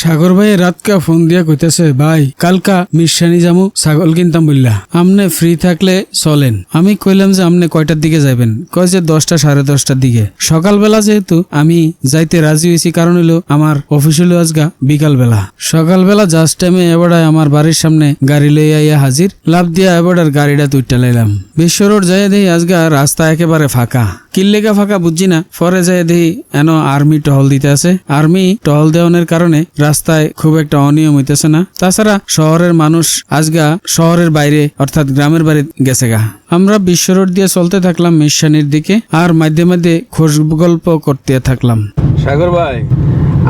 সাগর ভাই রাতকা ফোন দিয়া কইতেছে, ভাই, কালকা মিশানি যামু, ছাগল কিনতাম বললা আমনে ফ্রি থাকলে চলেন। আমি কইলাম যে, আমনে কয়টার দিকে যাবেন কয় যে, দশটা সাড়ে দশটার দিকে। সকালবেলা যেহেতু আমি যাইতে রাজি হয়েছি কারণ হলো আমার অফিস হলো আজগা বিকালবেলা। সকালবেলা জাস্ট টাইমে এবারে আমার বাড়ির সামনে গাড়ি লইয়া ইয়া হাজির। লাভ দিয়া এবারের গাড়িটা তুইটা লাইলাম। বিশ্ব রোড যাই দেই আজগা রাস্তা একেবারে ফাঁকা। কিল্লেগা ফাঁকা বুঝছি না। পরে যাই দেখি এন আর্মি টহল দিতে আছে। আর্মি টহল দেওয়ানোর কারণে রাস্তায় খুব একটা অনিয়ম হইতেছে না। তাছাড়া শহরের মানুষ আজগা শহরের বাইরে অর্থাৎ গ্রামের বাড়ি গেছে গা। আমরা বিশ্ব রোড দিয়ে চলতে থাকলাম মিশানির দিকে আর মাঝে মাঝে খোঁজ গল্প করতে থাকলাম। সাগর ভাই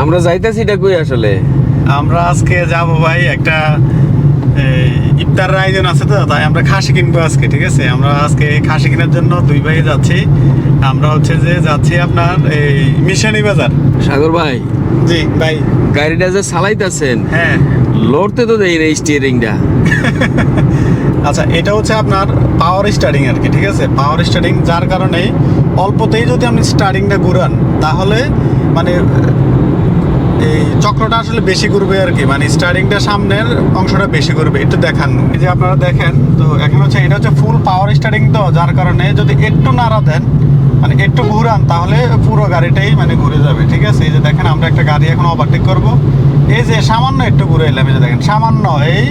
আমরা যাইতেছি এটা কই আসলে? আমরা আজকে যাব ভাই একটা এই, ইফতার আয়োজন আছে তো তাই আমরা খাসি কিনবো আজকে ঠিক আছে? আমরা আজকে খাসি কেনার জন্য দুই ভাই যাচ্ছি। আমরা হচ্ছে যে যাচ্ছি আপনার এই মিশানি বাজার। সাগর ভাই জি ভাই। গাড়িটা যে চালাইতেছেন হ্যাঁ। লড়তে তো দেই না স্টিয়ারিংটা আচ্ছা এটা হচ্ছে আপনার পাওয়ার স্টার্টিং আর কি ঠিক আছে? পাওয়ার স্টার্টিং যার কারণে অল্পতেই যদি আপনি স্টার্টিংটা ঘুরান তাহলে মানে এই চক্রটা আসলে বেশি ঘুরবে আর কি মানে স্টার্টিংটা সামনের অংশটা বেশি ঘুরবে একটু দেখান। এই যে আপনারা দেখেন, তো এখন হচ্ছে, এটা হচ্ছে ফুল পাওয়ার স্টার্টিং তো, যার কারণে যদি একটু নাড়া দেন মানে একটু ঘুরান, তাহলে পুরো গাড়িটাই মানে ঘুরে যাবে, ঠিক আছে? এই যে দেখেন, আমরা একটা গাড়ি এখন ওভারটেক করব। এই যে সামান্য একটু ঘুরে এলাম এই যে দেখেন, সামান্য এই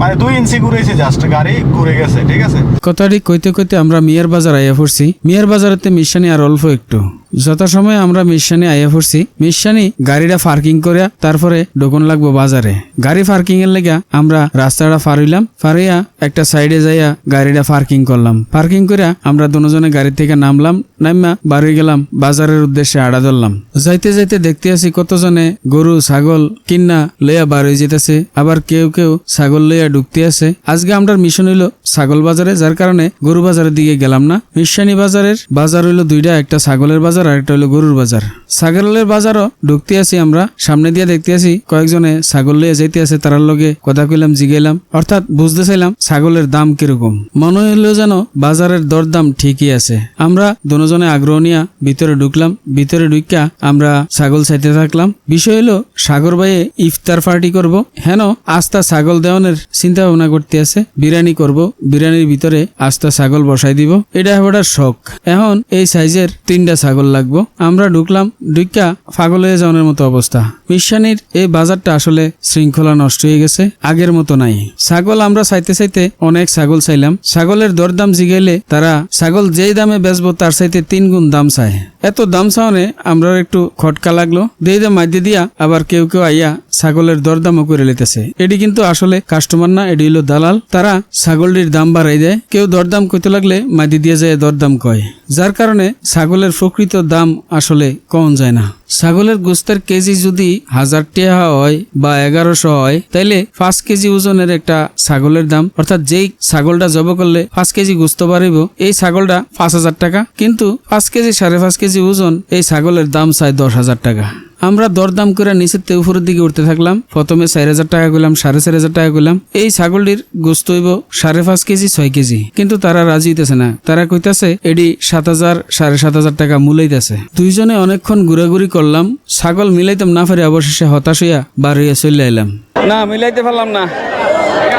মানে দুই ইঞ্চি ঘুরেছে জাস্ট গাড়ি ঘুরে গেছে, ঠিক আছে? কথাটি কইতে কইতে আমরা মিয়ার বাজার আইয়া পড়ছি। মিয়ার বাজারেতে মিশানি আর অল্প একটু। যথাসময়ে আমরা মিশানি আইয়া পড়ছি, মিশানি গাড়িটা পার্কিং করে তারপরে ঢোকন লাগবো বাজারে। গাড়ি পার্কিং এর লেগা আমরা রাস্তাটা পার হইলাম পারিয়া একটা সাইডে যাইয়া গাড়িটা পার্কিং করলাম। পার্কিং করে আমরা দুজনে গাড়ি থেকে নামলাম নামা বাড়ি গেলাম বাজারের উদ্দেশ্যে আড়া ধরলাম। যাইতে যাইতে দেখতে আছি কতজনে গরু, ছাগল, কিন্না লইয়া হয়ে যেতেছে, আবার কেউ কেউ ছাগল লইয়া ঢুকতে আছে আজকে আমরা মিশন হইল ছাগল বাজারে, যার কারণে গরু বাজারের দিকে গেলাম না। মিশানি বাজারের বাজার হইল দুইটা, একটা ছাগলের বাজার আর একটা হইল গরুর বাজার। ছাগলের বাজারও ঢুকতে আছি আমরা। সামনে দিয়ে দেখতে আছি কয়েকজনে ছাগল লিয়ে যাইতে আছে, তারার লগে কথা কইলাম, জিগাইলাম। অর্থাৎ বুঝতে চাইলাম ছাগলের দাম কীরকম। মনে হইল যেন বাজারের দরদাম ঠিকই আছে। আমরা দুজনে আগ্রহ নিয়া ভিতরে ঢুকলাম। ভিতরে ঢুকিয়া আমরা ছাগল চাইতে থাকলাম। বিষয় হলো সাগর ভাইয়ে ইফতার পার্টি করব। হেন আস্তা ছাগল দেওয়ানের চিন্তা ভাবনা করতে আছে। বিরিয়ানি করব। বিরিয়ানির ভিতরে আস্তা ছাগল বসাই দিব। এটা হবার শখ। এখন এই সাইজের তিনটা ছাগল লাগবো। আমরা ঢুকলাম ঢুকা পাগল হয়ে যাওয়ার মতো অবস্থা। মিশানির এই বাজারটা আসলে শৃঙ্খলা নষ্ট হয়ে গেছে, আগের মতো নাই। ছাগল আমরা চাইতে চাইতে অনেক ছাগল চাইলাম। ছাগলের দরদাম জিগাইলে তারা ছাগল যেই দামে বেচবো তার চাইতে তিন গুণ দাম চায়। এত দাম চাওয়ানে আমরা একটু খটকা লাগল। দিয়ে দাম মাইদে দিয়া আবার কেউ কেউ আইয়া ছাগলের দরদামও করে লেতেছে এটি কিন্তু আসলে কাস্টমার না এটি হলো দালাল। তারা ছাগলটির দাম বাড়াই দেয়। কেউ দরদাম কইতে লাগলে মাইদি দিয়ে যায় দরদাম কয়। যার কারণে ছাগলের প্রকৃত দাম আসলে কম যায় না। ছাগলের গোস্তের কেজি যদি হাজার টাকা হয় বা এগারোশো হয়, তাইলে পাঁচ কেজি ওজনের একটা ছাগলের দাম। অর্থাৎ যেই ছাগলটা জব করলে পাঁচ কেজি গোস্ত বাড়িব, এই ছাগলটা পাঁচ হাজার টাকা। কিন্তু পাঁচ কেজি সাড়ে পাঁচ কেজি ওজন, এই ছাগলের দাম চায় দশ হাজার টাকা। আমরা দরদাম করে নিচের উপরের দিকে উঠতে থাকলাম। প্রথমে চার হাজার টাকা করলাম, সাড়ে চার হাজার টাকা করলাম। এই ছাগলটির গোস্ত হইব সাড়ে পাঁচ কেজি, ছয় কেজি। কিন্তু তারা রাজি হইতেছে না। তারা কইতাছে, এডি সাত হাজার, সাড়ে সাত হাজার টাকা মূলাইতেছে। দুইজনে অনেকক্ষণ ঘুরাঘুরি করলাম। ছাগল মিলাইতাম না ফেরে অবশেষে হতাশ হইয়া বার হইয়া চলে আইলাম। না, মিলাইতে পারলাম না।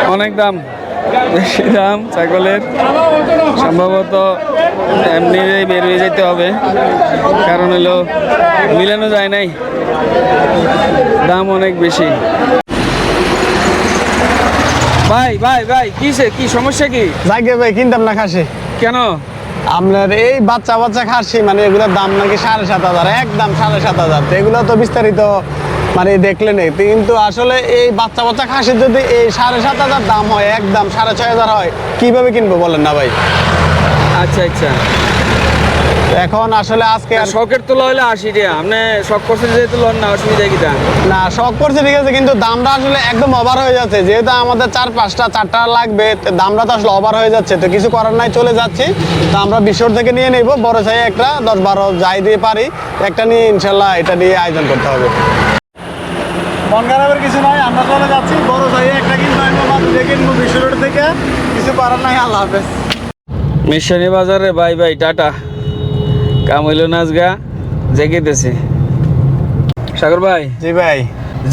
অনেক দাম। বেশি দাম ছাগলের। সম্ভবত এমনি বের হয়ে যেতে হবে। কারণ হলো মিলানো যায় নাই। দাম অনেক বেশি। ভাই ভাই ভাই কিসে কি সমস্যা কি? যাকে ভাই কিনতাম না খাসি। কেন? আপনার এই বাচ্চা বাচ্চা খাসি মানে এগুলোর দাম নাকি সাড়ে সাত হাজার একদম সাড়ে সাত হাজার। তো এগুলো তো বিস্তারিত মানে দেখলে নেই। কিন্তু আসলে এই বাচ্চা বাচ্চা খাসির যদি এই সাড়ে সাত হাজার দাম হয় একদম সাড়ে ছয় হাজার হয় কীভাবে কিনবো বলেন না ভাই? আচ্ছা আচ্ছা। এখন আসলে আজকে শখের তোলা হলে আশি টাকা। আপনি শখ করছেন যেহেতু লোন না অসুবিধা কি না শখ করছে ঠিক আছে কিন্তু দামটা আসলে একদম ওভার হয়ে যাচ্ছে। যেহেতু আমাদের চার পাঁচটা চারটা লাগবে দামটা তো আসলে ওভার হয়ে যাচ্ছে। তো কিছু করার নাই চলে যাচ্ছি। তো আমরা বিশ্বর থেকে নিয়ে নেব। বড় চাই একটা দশ বারো যাই দিয়ে পারি। একটা নিয়ে ইনশাল্লাহ এটা নিয়ে আয়োজন করতে হবে। মন খারাপের কিছু নয় আমরা চলে যাচ্ছি। বড় চাই একটা কিনবো দেখে নিবো বিশ্বরোড থেকে কিছু করার নাই আল্লাহ হাফেজ। মিশনি বাজারে বাই বাই টাটা। কাম হইল নাচ গা জেগেতেছে সাগর ভাই জি ভাই।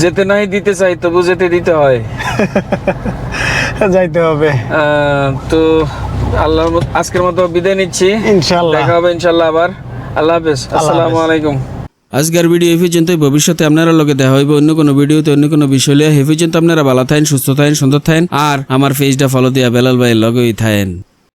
যেতে নাই দিতে চাই তবু যেতে দিতে হয়। যাইতে হবে। তো আল্লাহর আজকের মতো বিদায় নিচ্ছি। ইনশাল্লাহ। দেখা হবে ইনশাল্লাহ আবার। আল্লাহ হাফেজ। আসসালামু আলাইকুম। আজকের ভিডিও এই পর্যন্ত ভবিষ্যতে আপনারা লগে দেখা হইব অন্য কোনো ভিডিওতে, অন্য কোনো বিষয় লিয়ে হে পর্যন্ত আপনারা ভালো থাকেন, সুস্থ থাকেন, সুন্দর থাকেন। আর আমার পেজটা ফলো দিয়া বেলাল ভাইয়ের লগেই থাকেন।